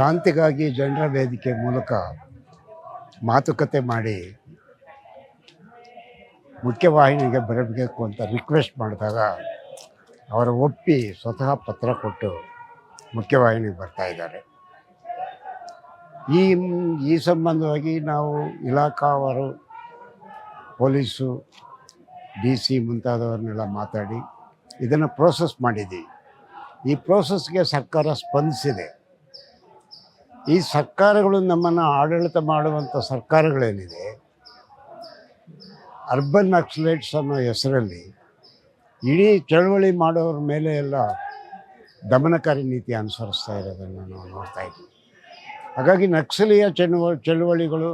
ಶಾಂತಿಗಾಗಿ ಜನರ ವೇದಿಕೆ ಮೂಲಕ ಮಾತುಕತೆ ಮಾಡಿ ಮುಖ್ಯವಾಹಿನಿಗೆ ಬರಬೇಕು ಅಂತ ರಿಕ್ವೆಸ್ಟ್ ಮಾಡಿದಾಗ ಅವರು ಒಪ್ಪಿ ಸ್ವತಃ ಪತ್ರ ಕೊಟ್ಟು ಮುಖ್ಯವಾಹಿನಿಗೆ ಬರ್ತಾ ಇದ್ದಾರೆ. ಈ ಈ ಸಂಬಂಧವಾಗಿ ನಾವು ಇಲಾಖಾವರು ಪೊಲೀಸು, ಡಿ ಸಿ ಮುಂತಾದವ್ರನ್ನೆಲ್ಲ ಮಾತಾಡಿ ಇದನ್ನು ಪ್ರೋಸೆಸ್ ಮಾಡಿದ್ದೀವಿ. ಈ ಪ್ರೋಸೆಸ್ಗೆ ಸರ್ಕಾರ ಸ್ಪಂದಿಸಿದೆ. ಈ ಸರ್ಕಾರಗಳು ನಮ್ಮನ್ನು ಆಡಳಿತ ಮಾಡುವಂಥ ಸರ್ಕಾರಗಳೇನಿದೆ ಅರ್ಬನ್ ನಕ್ಸಲೈಟ್ಸ್ ಅನ್ನೋ ಹೆಸರಲ್ಲಿ ಇಡೀ ಚಳವಳಿ ಮಾಡೋರ ಮೇಲೆ ಎಲ್ಲ ದಮನಕಾರಿ ನೀತಿ ಅನುಸರಿಸ್ತಾ ಇರೋದನ್ನು ನಾವು ನೋಡ್ತಾ ಇದ್ದೀವಿ. ಹಾಗಾಗಿ ನಕ್ಸಲೀಯ ಚಳುವ ಚಳುವಳಿಗಳು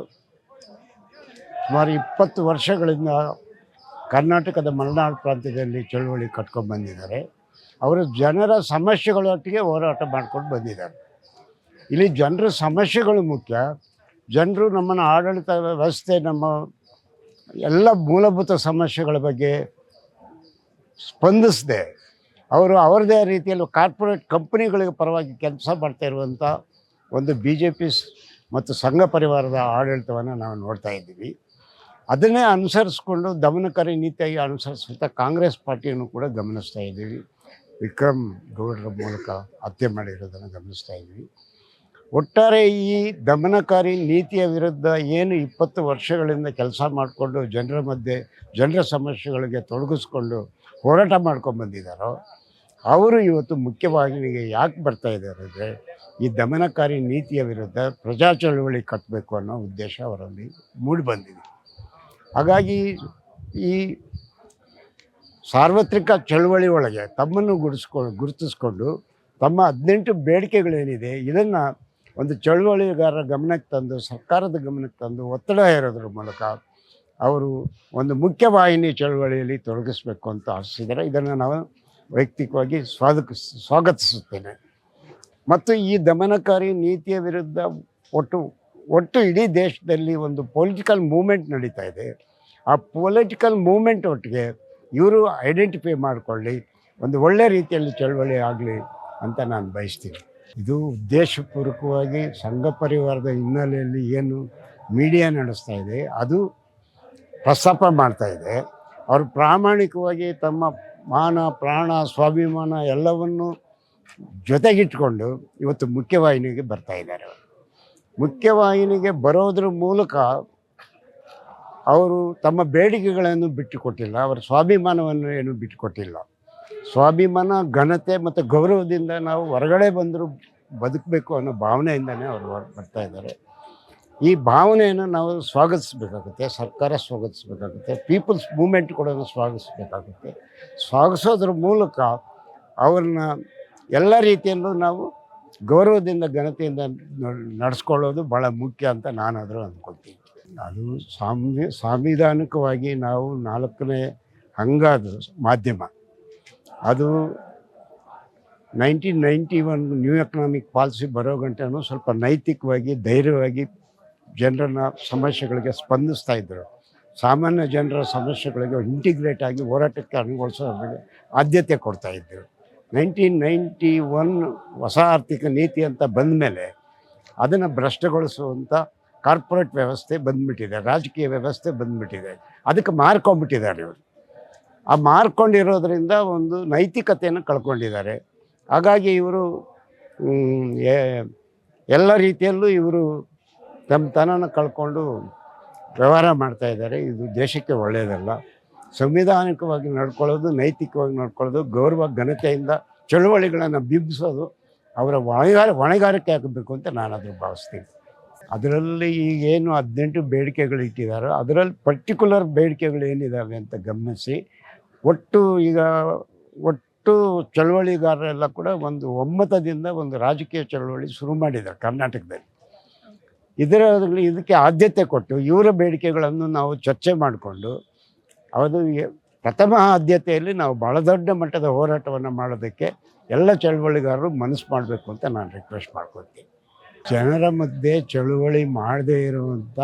ಸುಮಾರು ಇಪ್ಪತ್ತು ವರ್ಷಗಳಿಂದ ಕರ್ನಾಟಕದ ಮಲೆನಾಡು ಪ್ರಾಂತ್ಯದಲ್ಲಿ ಚಳುವಳಿ ಕಟ್ಕೊಂಡು ಬಂದಿದ್ದಾರೆ. ಅವರು ಜನರ ಸಮಸ್ಯೆಗಳೊಟ್ಟಿಗೆ ಹೋರಾಟ ಮಾಡ್ಕೊಂಡು ಬಂದಿದ್ದಾರೆ. ಇಲ್ಲಿ ಜನರ ಸಮಸ್ಯೆಗಳು ಮುಖ್ಯ. ಜನರು ನಮ್ಮನ್ನು ಆಡಳಿತ ವ್ಯವಸ್ಥೆ, ನಮ್ಮ ಎಲ್ಲ ಮೂಲಭೂತ ಸಮಸ್ಯೆಗಳ ಬಗ್ಗೆ ಸ್ಪಂದಿಸದೆ. ಅವರು ಅವರದೇ ರೀತಿಯಲ್ಲಿ ಕಾರ್ಪೊರೇಟ್ ಕಂಪ್ನಿಗಳಿಗೆ ಪರವಾಗಿ ಕೆಲಸ ಮಾಡ್ತಾ ಇರುವಂಥ ಒಂದು ಬಿ ಜೆ ಪಿ ಮತ್ತು ಸಂಘ ಪರಿವಾರದ ಆಡಳಿತವನ್ನು ನಾವು ನೋಡ್ತಾ ಇದ್ದೀವಿ. ಅದನ್ನೇ ಅನುಸರಿಸ್ಕೊಂಡು ದಮನಕಾರಿ ನೀತಿಯಾಗಿ ಅನುಸರಿಸುವಂಥ ಕಾಂಗ್ರೆಸ್ ಪಾರ್ಟಿಯನ್ನು ಕೂಡ ಗಮನಿಸ್ತಾ ಇದ್ದೀವಿ. ವಿಕ್ರಮ್ ಗೌಡರ ಮೂಲಕ ಹತ್ಯೆ ಮಾಡಿರೋದನ್ನು ಗಮನಿಸ್ತಾ ಇದ್ದೀವಿ. ಒಟ್ಟಾರೆ ಈ ದಮನಕಾರಿ ನೀತಿಯ ವಿರುದ್ಧ ಏನು ಇಪ್ಪತ್ತು ವರ್ಷಗಳಿಂದ ಕೆಲಸ ಮಾಡಿಕೊಂಡು ಜನರ ಮಧ್ಯೆ, ಜನರ ಸಮಸ್ಯೆಗಳಿಗೆ ತೊಡಗಿಸ್ಕೊಂಡು ಹೋರಾಟ ಮಾಡ್ಕೊಂಡು ಬಂದಿದ್ದಾರೋ, ಅವರು ಇವತ್ತು ಮುಖ್ಯವಾಹಿನಿಗೆ ಯಾಕೆ ಬರ್ತಾ ಇದ್ದಾರೆ ಅಂದರೆ ಈ ದಮನಕಾರಿ ನೀತಿಯ ವಿರುದ್ಧ ಪ್ರಜಾ ಚಳವಳಿ ಕಟ್ಟಬೇಕು ಅನ್ನೋ ಉದ್ದೇಶ ಅವರಲ್ಲಿ ಮೂಡಿ ಬಂದಿದೆ. ಹಾಗಾಗಿ ಈ ಸಾರ್ವತ್ರಿಕ ಚಳವಳಿ ಒಳಗೆ ತಮ್ಮನ್ನು ಗುಡಿಸ್ಕೊಂಡು ಗುರುತಿಸ್ಕೊಂಡು ತಮ್ಮ ಹದಿನೆಂಟು ಬೇಡಿಕೆಗಳೇನಿದೆ, ಇದನ್ನು ಒಂದು ಚಳುವಳಿಗಾರರ ಗಮನಕ್ಕೆ ತಂದು, ಸರ್ಕಾರದ ಗಮನಕ್ಕೆ ತಂದು ಒತ್ತಡ ಹೇರೋದ್ರ ಮೂಲಕ ಅವರು ಒಂದು ಮುಖ್ಯವಾಹಿನಿ ಚಳುವಳಿಯಲ್ಲಿ ತೊಡಗಿಸ್ಬೇಕು ಅಂತ ಆಶಿಸಿದ್ದಾರೆ. ಇದನ್ನು ನಾವು ವೈಯಕ್ತಿಕವಾಗಿ ಸ್ವಾಗತ, ಸ್ವಾಗತಿಸುತ್ತೇನೆ. ಮತ್ತು ಈ ದಮನಕಾರಿ ನೀತಿಯ ವಿರುದ್ಧ ಒಟ್ಟು ಒಟ್ಟು ಇಡೀ ದೇಶದಲ್ಲಿ ಒಂದು ಪೊಲಿಟಿಕಲ್ ಮೂಮೆಂಟ್ ನಡೀತಾ ಇದೆ. ಆ ಪೊಲಿಟಿಕಲ್ ಮೂಮೆಂಟ್ ಒಟ್ಟಿಗೆ ಇವರು ಐಡೆಂಟಿಫೈ ಮಾಡಿಕೊಳ್ಳಿ, ಒಂದು ಒಳ್ಳೆ ರೀತಿಯಲ್ಲಿ ಚಳುವಳಿ ಆಗಲಿ ಅಂತ ನಾನು ಬಯಸ್ತೀನಿ. ಇದು ಉದ್ದೇಶಪೂರ್ವಕವಾಗಿ ಸಂಘ ಪರಿವಾರದ ಹಿನ್ನೆಲೆಯಲ್ಲಿ ಏನು ಮೀಡಿಯಾ ನಡೆಸ್ತಾ ಇದೆ, ಅದು ಪ್ರಸ್ತಾಪ ಮಾಡ್ತಾ ಇದೆ. ಅವರು ಪ್ರಾಮಾಣಿಕವಾಗಿ ತಮ್ಮ ಮಾನ, ಪ್ರಾಣ, ಸ್ವಾಭಿಮಾನ ಎಲ್ಲವನ್ನು ಜೊತೆಗಿಟ್ಕೊಂಡು ಇವತ್ತು ಮುಖ್ಯವಾಹಿನಿಗೆ ಬರ್ತಾ ಇದ್ದಾರೆ. ಮುಖ್ಯವಾಹಿನಿಗೆ ಬರೋದ್ರ ಮೂಲಕ ಅವರು ತಮ್ಮ ಬೇಡಿಕೆಗಳನ್ನು ಬಿಟ್ಟುಕೊಟ್ಟಿಲ್ಲ, ಅವರ ಸ್ವಾಭಿಮಾನವನ್ನು ಏನು ಬಿಟ್ಟುಕೊಟ್ಟಿಲ್ಲ. ಸ್ವಾಭಿಮಾನ, ಘನತೆ ಮತ್ತು ಗೌರವದಿಂದ ನಾವು ಹೊರಗಡೆ ಬಂದರೂ ಬದುಕಬೇಕು ಅನ್ನೋ ಭಾವನೆಯಿಂದನೇ ಅವರು ಬರ್ತಾ ಇದ್ದಾರೆ. ಈ ಭಾವನೆಯನ್ನು ನಾವು ಸ್ವಾಗತಿಸಬೇಕಾಗುತ್ತೆ, ಸರ್ಕಾರ ಸ್ವಾಗತಿಸಬೇಕಾಗುತ್ತೆ, ಪೀಪಲ್ಸ್ ಮೂಮೆಂಟ್ ಕೂಡ ಸ್ವಾಗತಿಸಬೇಕಾಗುತ್ತೆ. ಸ್ವಾಗತಿಸೋದ್ರ ಮೂಲಕ ಅವ್ರನ್ನ ಎಲ್ಲ ರೀತಿಯಲ್ಲೂ ನಾವು ಗೌರವದಿಂದ, ಘನತೆಯಿಂದ ನಡೆಸ್ಕೊಳ್ಳೋದು ಭಾಳ ಮುಖ್ಯ ಅಂತ ನಾನಾದರೂ ಅಂದ್ಕೊಳ್ತೀನಿ. ಅದು ಸಾಂವಿ ಸಾಂವಿಧಾನಿಕವಾಗಿ ನಾವು ನಾಲ್ಕನೇ ಹಂಗಾದ ಮಾಧ್ಯಮ. ಅದು nineteen ninety one new economic policy ಬರೋ ಗಂಟೆನೂ ಸ್ವಲ್ಪ ನೈತಿಕವಾಗಿ, ಧೈರ್ಯವಾಗಿ ಜನರನ್ನ ಸಮಸ್ಯೆಗಳಿಗೆ ಸ್ಪಂದಿಸ್ತಾ ಇದ್ದರು ಸಾಮಾನ್ಯ ಜನರ ಸಮಸ್ಯೆಗಳಿಗೆ ಇಂಟಿಗ್ರೇಟ್ ಆಗಿ ಹೋರಾಟಕ್ಕೆ ಅನುಗೊಳಿಸೋದ್ರಿಗೆ ಆದ್ಯತೆ ಕೊಡ್ತಾ ಇದ್ದರು ನೈನ್ಟೀನ್ ನೈಂಟಿ ಒನ್ ಹೊಸ ಆರ್ಥಿಕ ನೀತಿ ಅಂತ ಬಂದ ಮೇಲೆ ಅದನ್ನು ಭ್ರಷ್ಟಗೊಳಿಸುವಂಥ ಕಾರ್ಪೊರೇಟ್ ವ್ಯವಸ್ಥೆ ಬಂದ್ಬಿಟ್ಟಿದೆ, ರಾಜಕೀಯ ವ್ಯವಸ್ಥೆ ಬಂದ್ಬಿಟ್ಟಿದೆ. ಅದಕ್ಕೆ ಮಾರ್ಕೊಂಬಿಟ್ಟಿದ್ದಾರೆ ಇವರು. ಆ ಮಾರ್ಕೊಂಡಿರೋದ್ರಿಂದ ಒಂದು ನೈತಿಕತೆಯನ್ನು ಕಳ್ಕೊಂಡಿದ್ದಾರೆ. ಹಾಗಾಗಿ ಇವರು ಎಲ್ಲ ರೀತಿಯಲ್ಲೂ ಇವರು ತಮ್ಮ ತನನ ಕಳ್ಕೊಂಡು ವ್ಯವಹಾರ ಮಾಡ್ತಾ ಇದ್ದಾರೆ. ಇದು ದೇಶಕ್ಕೆ ಒಳ್ಳೆಯದಲ್ಲ ಸಂವಿಧಾನಿಕವಾಗಿ ನಡ್ಕೊಳ್ಳೋದು, ನೈತಿಕವಾಗಿ ನಡ್ಕೊಳ್ಳೋದು, ಗೌರವ, ಘನತೆಯಿಂದ ಚಳುವಳಿಗಳನ್ನು ಬಿಂಬಿಸೋದು ಅವರ ಹೊಣೆಗಾರ, ಹೊಣೆಗಾರಿಕೆ ಆಗಬೇಕು ಅಂತ ನಾನು ಅದು ಭಾವಿಸ್ತೀನಿ. ಅದರಲ್ಲಿ ಈಗೇನು ಹದಿನೆಂಟು ಬೇಡಿಕೆಗಳು ಇಟ್ಟಿದ್ದಾರೋ ಅದರಲ್ಲಿ ಪರ್ಟಿಕ್ಯುಲರ್ ಬೇಡಿಕೆಗಳು ಏನಿದ್ದಾವೆ ಅಂತ ಗಮನಿಸಿ ಒಟ್ಟು ಈಗ ಒಟ್ಟು ಚಳವಳಿಗಾರರೆಲ್ಲ ಕೂಡ ಒಂದು ಒಮ್ಮತದಿಂದ ಒಂದು ರಾಜಕೀಯ ಚಳವಳಿ ಶುರು ಮಾಡಿದ್ದಾರೆ ಕರ್ನಾಟಕದಲ್ಲಿ. ಇದರಲ್ಲಿ ಇದಕ್ಕೆ ಆದ್ಯತೆ ಕೊಟ್ಟು ಇವರ ಬೇಡಿಕೆಗಳನ್ನು ನಾವು ಚರ್ಚೆ ಮಾಡಿಕೊಂಡು ಅದು ಪ್ರಥಮ ಆದ್ಯತೆಯಲ್ಲಿ ನಾವು ಭಾಳ ದೊಡ್ಡ ಮಟ್ಟದ ಹೋರಾಟವನ್ನು ಮಾಡೋದಕ್ಕೆ ಎಲ್ಲ ಚಳವಳಿಗಾರರು ಮನಸ್ಸು ಮಾಡಬೇಕು ಅಂತ ನಾನು ರಿಕ್ವೆಸ್ಟ್ ಮಾಡ್ಕೊತೀನಿ ಜನರ ಮಧ್ಯೆ ಚಳುವಳಿ ಮಾಡದೇ ಇರುವಂಥ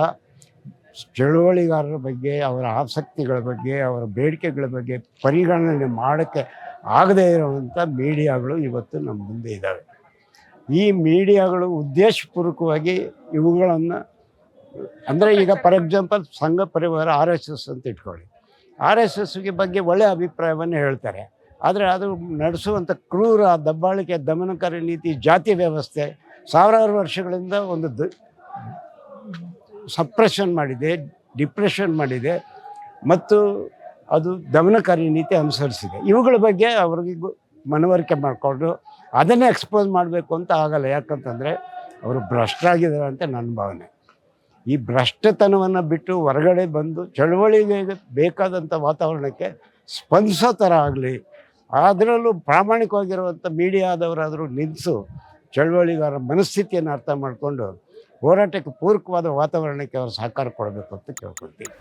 ಚಳುವಳಿಗಾರರ ಬಗ್ಗೆ, ಅವರ ಆಸಕ್ತಿಗಳ ಬಗ್ಗೆ, ಅವರ ಬೇಡಿಕೆಗಳ ಬಗ್ಗೆ ಪರಿಗಣನೆ ಮಾಡೋಕ್ಕೆ ಆಗದೇ ಇರುವಂಥ ಮೀಡಿಯಾಗಳು ಇವತ್ತು ನಮ್ಮ ಮುಂದೆ ಇದ್ದಾವೆ. ಈ ಮೀಡಿಯಾಗಳು ಉದ್ದೇಶಪೂರ್ವಕವಾಗಿ ಇವುಗಳನ್ನು, ಅಂದರೆ ಈಗ ಫಾರ್ ಎಕ್ಸಾಂಪಲ್ ಸಂಘ ಪರಿವಾರ ಆರ್ ಎಸ್ ಎಸ್ ಅಂತ ಇಟ್ಕೊಳ್ಳಿ. ಆರ್ ಎಸ್ ಎಸ್ಗೆ ಬಗ್ಗೆ ಒಳ್ಳೆಯ ಅಭಿಪ್ರಾಯವನ್ನು ಹೇಳ್ತಾರೆ. ಆದರೆ ಅದು ನಡೆಸುವಂಥ ಕ್ರೂರ ದಬ್ಬಾಳಿಕೆ, ದಮನಕಾರಿ ನೀತಿ, ಜಾತಿ ವ್ಯವಸ್ಥೆ ಸಾವಿರಾರು ವರ್ಷಗಳಿಂದ ಒಂದು ಸಪ್ರೆಷನ್ ಮಾಡಿದೆ, ಡಿಪ್ರೆಷನ್ ಮಾಡಿದೆ ಮತ್ತು ಅದು ದಮನಕಾರಿ ನೀತಿ ಅನುಸರಿಸಿದೆ. ಇವುಗಳ ಬಗ್ಗೆ ಅವ್ರಿಗೆ ಮನವರಿಕೆ ಮಾಡಿಕೊಂಡು ಅದನ್ನೇ ಎಕ್ಸ್ಪೋಸ್ ಮಾಡಬೇಕು ಅಂತ ಆಗಲ್ಲ. ಯಾಕಂತಂದರೆ ಅವರು ಭ್ರಷ್ಟರಾಗಿದ್ದಾರೆ ಅಂತ ನನ್ನ ಭಾವನೆ. ಈ ಭ್ರಷ್ಟತನವನ್ನು ಬಿಟ್ಟು ಹೊರಗಡೆ ಬಂದು ಚಳವಳಿಗೆ ಬೇಕಾದಂಥ ವಾತಾವರಣಕ್ಕೆ ಸ್ಪಂದಿಸೋ ಥರ ಆಗಲಿ ಅದರಲ್ಲೂ ಪ್ರಾಮಾಣಿಕವಾಗಿರುವಂಥ ಮೀಡಿಯಾದವರಾದರೂ ನಿಲ್ಲಿಸು ಚಳವಳಿಗಾರ ಮನಸ್ಥಿತಿಯನ್ನು ಅರ್ಥ ಮಾಡಿಕೊಂಡು ಹೋರಾಟಕ್ಕೆ ಪೂರಕವಾದ ವಾತಾವರಣಕ್ಕೆ ಅವರು ಸಹಕಾರ ಕೊಡಬೇಕು ಅಂತ ಕೇಳ್ಕೊಳ್ತೀನಿ.